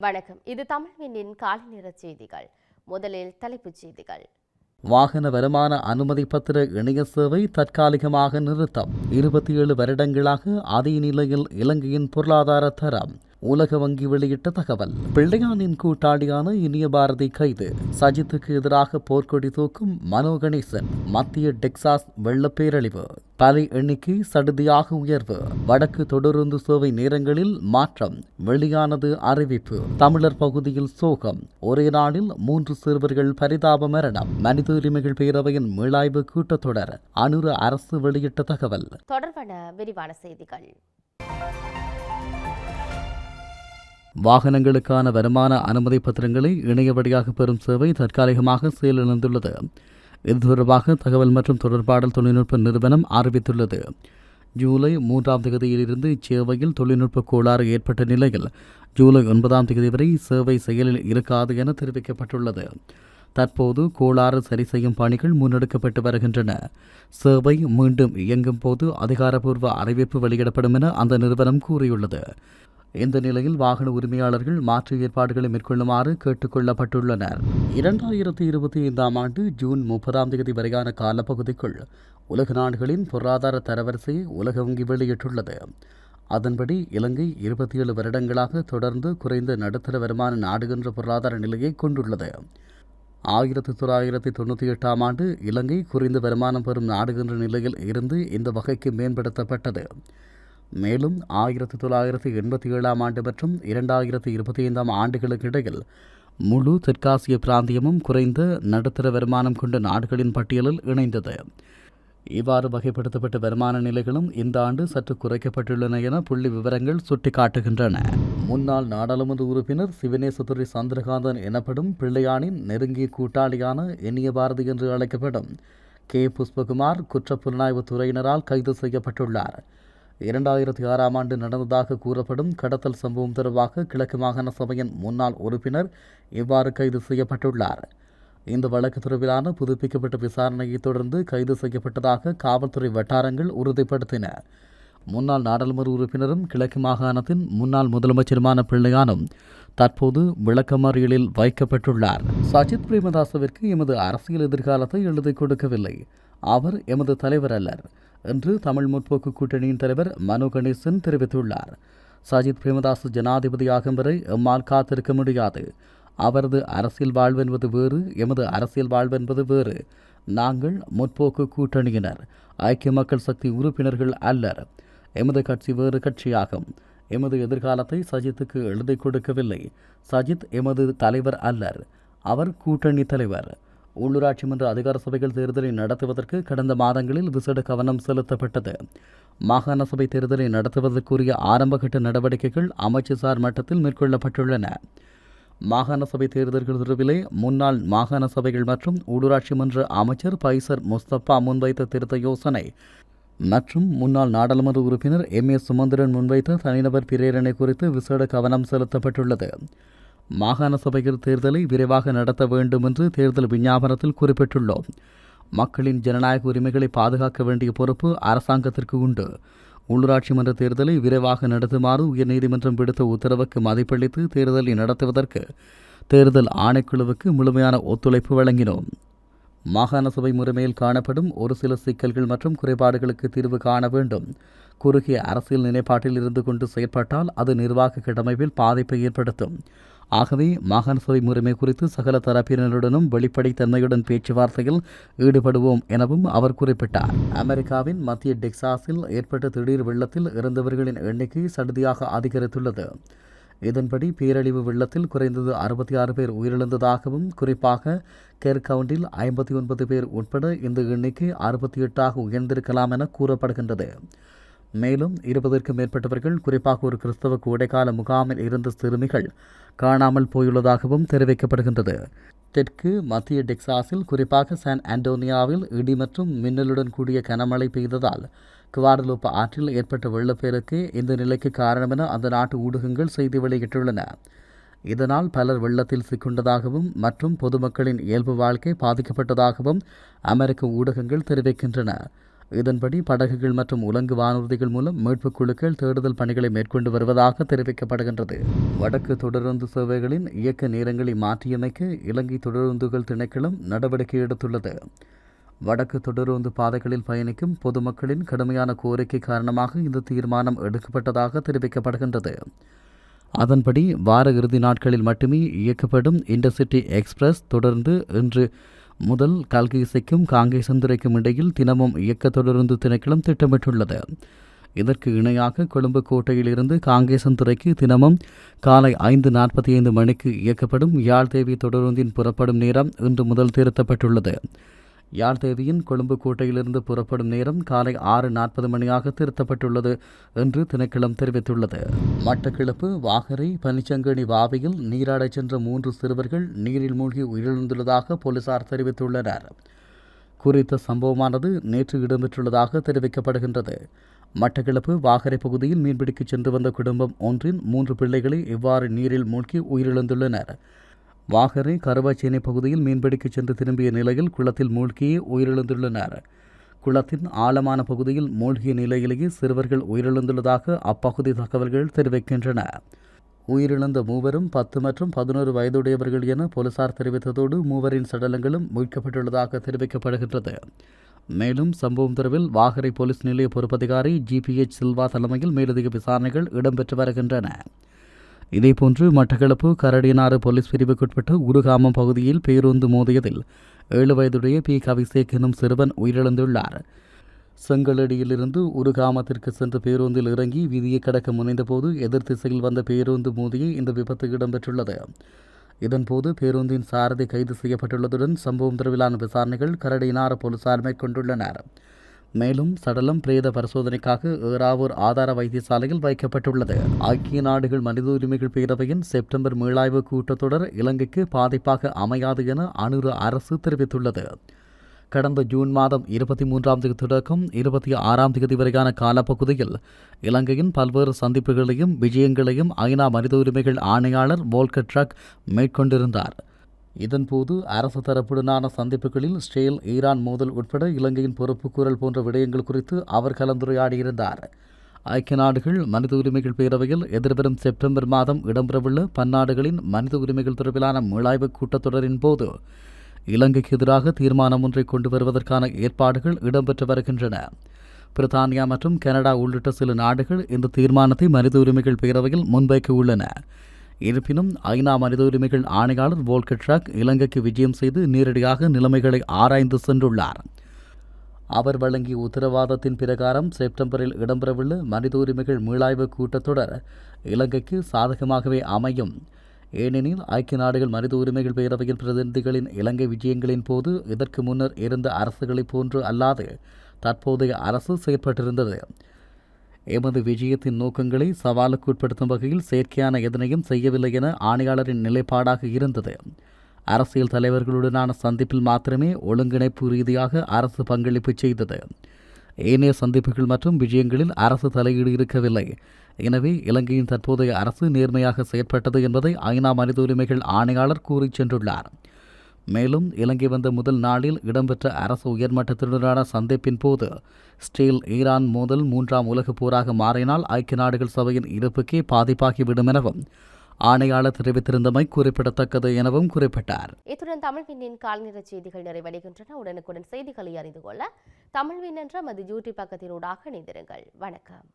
வணக்கம். இது தமிழ்வினின் காலை நேர செய்திகள். முதலில் தலைப்புச் செய்திகள். வாகன வருமான அனுமதி பத்திர இணைய சேவை தற்காலிகமாக நிறுத்தம். இருபத்தி ஏழு வருடங்களாக அதே நிலையில் இலங்கையின் பொருளாதார தரம் உலக வங்கி வெளியிட்ட தகவல். பிள்ளையானின் கூட்டாளியான இனிய பாரதி கைது. சஜித்துக்கு எதிராக போர்க்கொடி தூக்கும் மனோ கணேசன். மத்திய டெக்சாஸ் வெள்ள பேரழிவு. பலி எண்ணிக்கை சடுதியாக உயர்வு. வடக்கு தொடருந்து சேவை நேரங்களில் மாற்றம். வெளியானது அறிவிப்பு. தமிழர் பகுதியில் சோகம். ஒரே நாளில் மூன்று சிறுவர்கள் பரிதாப மரணம். மனித உரிமைகள் பேரவையின் மீளாய்வு கூட்டத்தொடர். அனுர அரசு வெளியிட்ட தகவல். தொடர்பான விரிவான செய்திகள். வாகனங்களுக்கான வருமான அனுமதி பத்திரங்களை இணைய வழியாக பெறும் சேவை தற்காலிகமாக செயலிழந்துள்ளது. இது தொடர்பாக தகவல் மற்றும் தொடர்பாடல் தொழில்நுட்ப நிறுவனம் அறிவித்துள்ளது. ஜூலை மூன்றாம் தேதியிலிருந்து இச்சேவையில் தொழில்நுட்ப கோளாறு ஏற்பட்ட நிலையில் ஜூலை ஒன்பதாம் தேதி வரை சேவை செயலில் இருக்காது என தெரிவிக்கப்பட்டுள்ளது. தற்போது கோளாறு சரி செய்யும் பணிகள் முன்னெடுக்கப்பட்டு வருகின்றன. சேவை மீண்டும் இயங்கும் போது அதிகாரப்பூர்வ அறிவிப்பு வெளியிடப்படும் என அந்த நிறுவனம் கூறியுள்ளது. இந்த நிலையில் வாகன உரிமையாளர்கள் மாற்று ஏற்பாடுகளை மேற்கொள்ளுமாறு கேட்டுக்கொள்ளப்பட்டுள்ளனர் இரண்டாயிரத்தி இருபத்தி ஐந்தாம் ஆண்டு ஜூன் முப்பதாம் தேதி வரையான காலப்பகுதிக்குள் உலக நாடுகளின் பொருளாதார தரவரிசையை உலக வங்கி வெளியிட்டுள்ளது. அதன்படி இலங்கை இருபத்தி ஏழு வருடங்களாக தொடர்ந்து குறைந்த நடுத்தர வருமான நாடு என்ற பொருளாதார நிலையை கொண்டுள்ளது. ஆயிரத்தி தொள்ளாயிரத்தி தொண்ணூற்றி எட்டாம் ஆண்டு இலங்கை குறைந்த வருமானம் பெறும் நாடு என்ற நிலையில் இருந்து இந்த வகைக்கு மேம்படுத்தப்பட்டது. மேலும் ஆயிரத்தி தொள்ளாயிரத்தி எண்பத்தி ஏழாம் ஆண்டு மற்றும் இரண்டாயிரத்தி இருபத்தி ஐந்தாம் ஆண்டுகளுக்கு இடையில் முழு தெற்காசிய பிராந்தியமும் குறைந்த நடுத்தர வருமானம் கொண்ட நாடுகளின் பட்டியலில் இணைந்தது. இவ்வாறு வகைப்படுத்தப்பட்ட வருமான நிலைகளும் இந்த ஆண்டு சற்று குறைக்கப்பட்டுள்ளன என புள்ளி விவரங்கள் சுட்டிக்காட்டுகின்றன. முன்னாள் நாடாளுமன்ற உறுப்பினர் சிவனேசதுரை சந்திரகாந்தன் எனப்படும் பிள்ளையானின் நெருங்கிய கூட்டாளியான இனிய பாரதி என்று அழைக்கப்படும் கே. புஷ்பகுமார் குற்றப்புலனாய்வு துறையினரால் கைது செய்யப்பட்டுள்ளார். இரண்டாயிரத்தி ஆறாம் ஆண்டு நடந்ததாக கூறப்படும் கடத்தல் சம்பவம் தொடர்பாக கிழக்கு மாகாண சபையின் முன்னாள் உறுப்பினர் இவ்வாறு கைது செய்யப்பட்டுள்ளார். இந்த வழக்கு தொடர்பிலான புதுப்பிக்கப்பட்ட விசாரணையை தொடர்ந்து கைது செய்யப்பட்டதாக காவல்துறை வட்டாரங்கள் உறுதிப்படுத்தின. முன்னாள் நாடாளுமன்ற உறுப்பினரும் கிழக்கு மாகாணத்தின் முன்னாள் முதலமைச்சருமான பிள்ளையானும் தற்போது விளக்கமறியலில் வைக்கப்பட்டுள்ளார். சஜித் பிரேமதாசவிற்கு எமது அரசியல் எதிர்காலத்தை எழுதிக் கொடுக்கவில்லை. அவர் எமது தலைவர் அல்லர். என்று தமிழ் முற்போக்கு கூட்டணியின் தலைவர் மனோ கணேசன் தெரிவித்துள்ளார். சஜித் பிரேமதாஸ் ஜனாதிபதியாகும் வரை எம்மால் காத்திருக்க முடியாது. அவரது அரசியல் வாழ்வென்பது வேறு எமது அரசியல் வாழ்வென்பது வேறு. நாங்கள் முற்போக்கு கூட்டணியினர். ஐக்கிய மக்கள் சக்தி உறுப்பினர்கள் அல்லர். எமது கட்சி வேறு கட்சியாகும். எமது எதிர்காலத்தை சஜித்துக்கு எழுதிக் கொடுக்கவில்லை. சஜித் எமது தலைவர் அல்லர். அவர் கூட்டணி தலைவர். உள்ளூராட்சி மன்ற அதிகார சபைகள் தேர்தலை நடத்துவதற்கு கடந்த மாதங்களில் விசேட கவனம் செலுத்தப்பட்டது. மாகாண சபை தேர்தலை நடத்துவதற்குரிய ஆரம்பகட்ட நடவடிக்கைகள் அமைச்சுசார் மட்டத்தில் மேற்கொள்ளப்பட்டுள்ளன. மாகாண சபை தேர்தல்கள் தொடர்பிலே முன்னாள் மாகாண சபைகள் மற்றும் உள்ளூராட்சி மன்ற அமைச்சர் பைசர் முஸ்தபா முன்வைத்த திருத்த யோசனை மற்றும் முன்னாள் நாடாளுமன்ற உறுப்பினர் எம் ஏ சுமந்திரன் முன்வைத்த தனிநபர் பிரேரணை குறித்து விசேட கவனம் செலுத்தப்பட்டுள்ளது. மாகாண சபைகள் தேர்தலை விரைவாக நடத்த வேண்டும் என்று தேர்தல் விஞ்ஞாபனத்தில் குறிப்பிட்டுள்ளோம். மக்களின் ஜனநாயக உரிமைகளை பாதுகாக்க வேண்டிய பொறுப்பு அரசாங்கத்திற்கு உண்டு. உள்ளூராட்சி மன்ற தேர்தலை விரைவாக நடத்துமாறு உயர்நீதிமன்றம் விடுத்த உத்தரவுக்கு மதிப்பளித்து தேர்தலை நடத்துவதற்கு தேர்தல் ஆணைக்குழுவுக்கு முழுமையான ஒத்துழைப்பு வழங்கினோம். மாகாண சபை முறைமையில் காணப்படும் ஒரு சில சிக்கல்கள் மற்றும் குறைபாடுகளுக்கு தீர்வு காண வேண்டும். குறுகிய அரசியல் நிலைப்பாட்டில் இருந்து கொண்டு செயற்பட்டால் அது நிர்வாக கடமையில் பாதிப்பை ஏற்படுத்தும். ஆகவே மாகாண சபை முறைமை குறித்து சகல தரப்பினருடனும் வெளிப்படைத்தன்மையுடன் பேச்சுவார்த்தையில் ஈடுபடுவோம் எனவும் அவர் குறிப்பிட்டார். அமெரிக்காவின் மத்திய டெக்சாஸில் ஏற்பட்ட திடீர் வெள்ளத்தில் இறந்தவர்களின் எண்ணிக்கை சடுதியாக அதிகரித்துள்ளது. இதன்படி பேரழிவு வெள்ளத்தில் குறைந்தது அறுபத்தி ஆறு பேர் உயிரிழந்ததாகவும் குறிப்பாக கேர் கவுண்டில் ஐம்பத்தி ஒன்பது பேர் உட்பட இந்த எண்ணிக்கை அறுபத்தி எட்டாக உயர்ந்திருக்கலாம் என கூறப்படுகின்றது. மேலும் இருபதற்கும் மேற்பட்டவர்கள் குறிப்பாக ஒரு கிறிஸ்தவ கோடைக்கால முகாமில் இருந்த சிறுமிகள் காணாமல் போயுள்ளதாகவும் தெரிவிக்கப்படுகின்றது. தெற்கு மத்திய டெக்சாஸில் குறிப்பாக சான் ஆண்டோனியாவில் இடி மற்றும் மின்னலுடன் கூடிய கனமழை பெய்ததால் குவாடலூப் ஆற்றில் ஏற்பட்ட வெள்ளப்பெருக்கு இந்த நிலைக்கு காரணம் என அந்த நாட்டு ஊடகங்கள் செய்தி வெளியிட்டுள்ளன. இதனால் பலர் வெள்ளத்தில் சிக்குண்டதாகவும் மற்றும் பொதுமக்களின் இயல்பு வாழ்க்கை பாதிக்கப்பட்டதாகவும் அமெரிக்க ஊடகங்கள் தெரிவிக்கின்றன. இதன்படி படகுகள் மற்றும் உலங்கு வானூர்திகள் மூலம் மீட்புக் குழுக்கள் தேடுதல் பணிகளை மேற்கொண்டு வருவதாக தெரிவிக்கப்படுகின்றது. வடக்கு தொடருந்து சேவைகளின் இயக்க நேரங்களை மாற்றியமைக்க இலங்கை தொடருந்துகள் திணைக்களம் நடவடிக்கை எடுத்துள்ளது. வடக்கு தொடருந்து பாதைகளில் பயணிக்கும் பொதுமக்களின் கடுமையான கோரிக்கை காரணமாக இந்த தீர்மானம் எடுக்கப்பட்டதாக தெரிவிக்கப்படுகின்றது. அதன்படி வார இறுதி நாட்களில் மட்டுமே இயக்கப்படும் இன்டர்சிட்டி எக்ஸ்பிரஸ் தொடர்ந்து இன்று முதல் கல்கிசைக்கும் காங்கேசந்துரைக்கும் இடையில் தினமும் இயக்க தொடருந்து திணைக்களம் திட்டமிட்டுள்ளது. இதற்கு இணையாக கொழும்பு கோட்டையிலிருந்து காங்கேசந்துறைக்கு தினமும் காலை ஐந்து நாற்பத்தி ஐந்து மணிக்கு இயக்கப்படும் யாழ்தேவி தொடருந்தின் புறப்படும் நேரம் இன்று முதல் திருத்தப்பட்டுள்ளது. யாழ் தேதியின் கொழும்பு கோட்டையிலிருந்து புறப்படும் நேரம் காலை ஆறு நாற்பது மணியாக திருத்தப்பட்டுள்ளது என்று திணைக்களம் தெரிவித்துள்ளது. மட்டக்கிழப்பு வாகரை பனிச்சங்கனி வாவியில் நீராடச் சென்ற மூன்று சிறுவர்கள் நீரில் மூழ்கி உயிரிழந்துள்ளதாக போலீசார் தெரிவித்துள்ளனர். குறித்த சம்பவமானது நேற்று இடம்பெற்றுள்ளதாக தெரிவிக்கப்படுகின்றது. மட்டக்களப்பு வாகரை பகுதியில் மீன்பிடிக்கச் சென்று வந்த குடும்பம் ஒன்றின் மூன்று பிள்ளைகளை இவ்வாறு நீரில் மூழ்கி உயிரிழந்துள்ளனர். வாகரை கருவாச்சேனை பகுதியில் மீன்பிடிக்கச் சென்று திரும்பிய நிலையில் குளத்தில் மூழ்கி உயிரிழந்துள்ளனர். குளத்தின் ஆழமான பகுதியில் மூழ்கிய நிலையிலேயே சிறுவர்கள் உயிரிழந்துள்ளதாக அப்பகுதி தகவல்கள் தெரிவிக்கின்றன. உயிரிழந்த மூவரும் பத்து மற்றும் பதினோரு வயதுடையவர்கள் என போலீசார் தெரிவித்ததோடு மூவரின் சடலங்களும் மீட்கப்பட்டுள்ளதாக தெரிவிக்கப்படுகின்றது. மேலும் சம்பவம் தொடர்பில் வாகரை போலீஸ் நிலைய பொறுப்பதிகாரி ஜிபிஎச் சில்வா தலைமையில் மேலதிக விசாரணைகள் இடம்பெற்று வருகின்றன. இதேபோன்று மட்டக்களப்பு கரடியனாறு போலீஸ் பிரிவுக்குட்பட்ட உருகாமம் பகுதியில் பேருந்து மோதியதில் ஏழு வயதுடைய பி. கவிசேக் எனும் சிறுவன் உயிரிழந்துள்ளார். செங்கலடியிலிருந்து உருகாமத்திற்கு சென்று பேருந்தில் இறங்கி வீதியை கடக்க முனைந்தபோது எதிர் திசையில் வந்த பேருந்து மோதிய இந்த விபத்து இடம்பெற்றுள்ளது. இதன்போது பேருந்தின் சாரதி கைது செய்யப்பட்டுள்ளதுடன் சம்பவம் தொடர்பிலான விசாரணைகள் கரடியினார் போலீசார் மேற்கொண்டுள்ளனர். மேலும் சடலம் பிரேத பரிசோதனைக்காக ஏறாவூர் ஆதார வைத்தியசாலையில் வைக்கப்பட்டுள்ளது. ஐக்கிய நாடுகள் மனித உரிமைகள் பேரவையின் செப்டம்பர் மீளாய்வு கூட்டத்தொடர் இலங்கைக்கு பாதிப்பாக அமையாது என அனுர அரசு தெரிவித்துள்ளது. கடந்த ஜூன் மாதம் இருபத்தி மூன்றாம் தேதி தொடக்கம் இருபத்தி ஆறாம் தேதி வரையான காலப்பகுதியில் இலங்கையின் பல்வேறு சந்திப்புகளையும் விஜயங்களையும் ஐநா மனித உரிமைகள் ஆணையாளர் வோல்கர் ட்ரக் மேற்கொண்டிருந்தார். இதன்போது அரசு தரப்புடனான சந்திப்புகளில் ஸ்டேல் ஈரான் மோதல் உட்பட இலங்கையின் பொறுப்புக்கூறல் போன்ற விடயங்கள் குறித்து அவர் கலந்துரையாடியிருந்தார். ஐக்கிய நாடுகள் மனித உரிமைகள் பேரவையில் எதிர்வரும் செப்டம்பர் மாதம் இடம்பெறவுள்ள பன்னாடுகளின் மனித உரிமைகள் தொடர்பிலான மீளாய்வு கூட்டத்தொடரின் போது இலங்கைக்கு எதிராக தீர்மானம் ஒன்றை கொண்டு வருவதற்கான ஏற்பாடுகள் இடம்பெற்று வருகின்றன. பிரித்தானியா மற்றும் கனடா உள்ளிட்ட சில நாடுகள் இந்த தீர்மானத்தை மனித உரிமைகள் பேரவையில் முன்வைக்க உள்ளன இருப்பினும் ஐநா மனித உரிமைகள் ஆணையாளர் வோல்கர் ட்ரக் இலங்கைக்கு விஜயம் செய்து நேரடியாக நிலைமைகளை ஆராய்ந்து சென்றுள்ளார். அவர் வழங்கிய உத்தரவாதத்தின் பிரகாரம் செப்டம்பரில் இடம்பெறவுள்ள மனித உரிமைகள் மீளாய்வு கூட்டத்தொடர் இலங்கைக்கு சாதகமாகவே அமையும். ஏனெனில் ஐக்கிய நாடுகள் மனித உரிமைகள் பேரவையின் பிரதிநிதிகளின் இலங்கை விஜயங்களின் போது இதற்கு முன்னர் இருந்த அரசுகளைப் போன்று அல்லாது தற்போதைய அரசு செயற்பட்டிருந்தது. எமது விஜயத்தின் நோக்கங்களை சவாலுக்கு உட்படுத்தும் வகையில் செயற்கையான எதனையும் செய்யவில்லை என ஆணையாளரின் நிலைப்பாடாக இருந்தது. அரசியல் தலைவர்களுடனான சந்திப்பில் மாத்திரமே ஒழுங்கிணைப்பு ரீதியாக அரசு பங்களிப்பு செய்தது. ஏனைய சந்திப்புகள் மற்றும் விஜயங்களில் அரசு தலையீடு இருக்கவில்லை. எனவே இலங்கையின் தற்போதைய அரசு நேர்மையாக செயற்பட்டது என்பதை ஐநா மனித உரிமைகள் ஆணையாளர் கூறிச் சென்றுள்ளார். மேலும் இலங்கை வந்த முதல் நாளில் இடம்பெற்ற அரசு உயர்மட்டத்தினரான சந்திப்பின் போது ஸ்டீல் ஈரான் மோதல் மூன்றாம் உலகப் போராக மாறினால் ஐக்கிய நாடுகள் சபையின் இருப்புக்கே பாதிப்பாகிவிடும் எனவும் ஆணையாளர் தெரிவித்திருந்தமை குறிப்பிடத்தக்கது எனவும் குறிப்பிட்டார். இத்துடன் தமிழ் விண்ணின் கால்நிற செய்திகள் நிறைவடைகின்றன. உடனுக்குடன் செய்திகளை அறிந்து கொள்ள தமிழ்வின் என்ற மது யூடியூப் பக்கத்தினூடாக இணைந்திருங்கள். வணக்கம்.